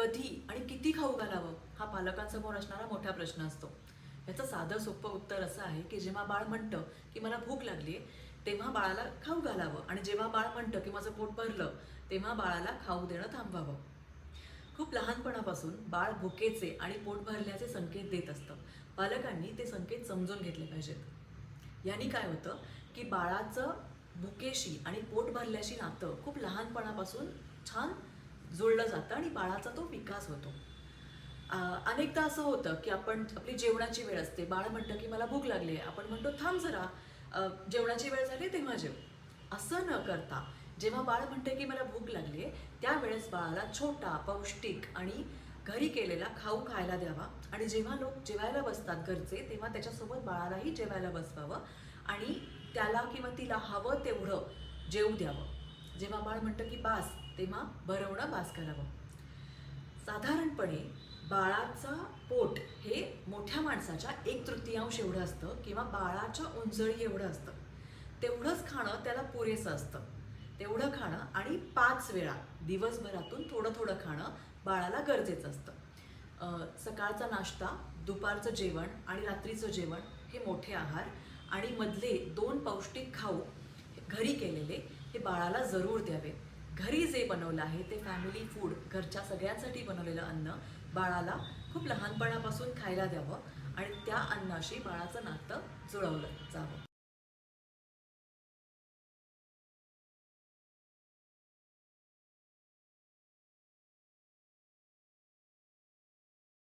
कधी आणि किती खाऊ घालावं हा पालकांसमोर असणारा मोठा प्रश्न असतो. याचं साधं सोपं उत्तर असं आहे की जेव्हा बाळ म्हणतं की मला भूक लागली तेव्हा बाळाला खाऊ घालावं आणि जेव्हा बाळ म्हणतं की माझं पोट भरलं तेव्हा बाळाला खाऊ देणं थांबवावं. खूप लहानपणापासून बाळ भुकेचे आणि पोट भरल्याचे संकेत देत असतं. पालकांनी ते संकेत समजून घेतले पाहिजेत. यांनी काय होतं की बाळाचं भुकेशी आणि पोट भरल्याशी नातं खूप लहानपणापासून छान जुळलं जातं आणि बाळाचा तो विकास होतो. अनेकदा असं होतं की आपण आपली जेवणाची वेळ असते. बाळ म्हणतं की मला भूक लागली आहे. आपण म्हणतो थांब जरा. जेवणाची वेळ झाली तेव्हा जेव. असं न करता जेव्हा बाळ म्हणते की मला भूक लागली आहे त्यावेळेस बाळाला छोटा पौष्टिक आणि घरी केलेला खाऊ खायला द्यावा. आणि जेव्हा लोक जेवायला बसतात घरचे तेव्हा त्याच्यासोबत बाळालाही जेवायला बसवावं आणि त्याला किंवा तिला हवं तेवढं जेवू द्यावं. जेव्हा बाळ म्हणतं की बास तेव्हा भरवणं बास करावं साधारणपणे बाळाचा पोट हे मोठ्या माणसाच्या एक तृतीयांश एवढं असतं किंवा बाळाच्या उंजळी एवढं असतं. तेवढंच खाणं त्याला पुरेसं असतं. तेवढं खाणं आणि पाच वेळा दिवसभरातून थोडं थोडं खाणं बाळाला गरजेचं असतं. सकाळचा नाश्ता दुपारचं जेवण आणि रात्रीचं जेवण हे मोठे आहार आणि मधले दोन पौष्टिक खाऊ घरी केलेले हे बाळाला जरूर द्यावे. घरी जे बनवलं आहे ते फॅमिली फूड घरच्या सगळ्यांसाठी बनवलेलं अन्न बाळाला खूप लहानपणापासून खायला द्यावं आणि त्या अन्नाशी बाळाचं नातं जुळवलं जावं.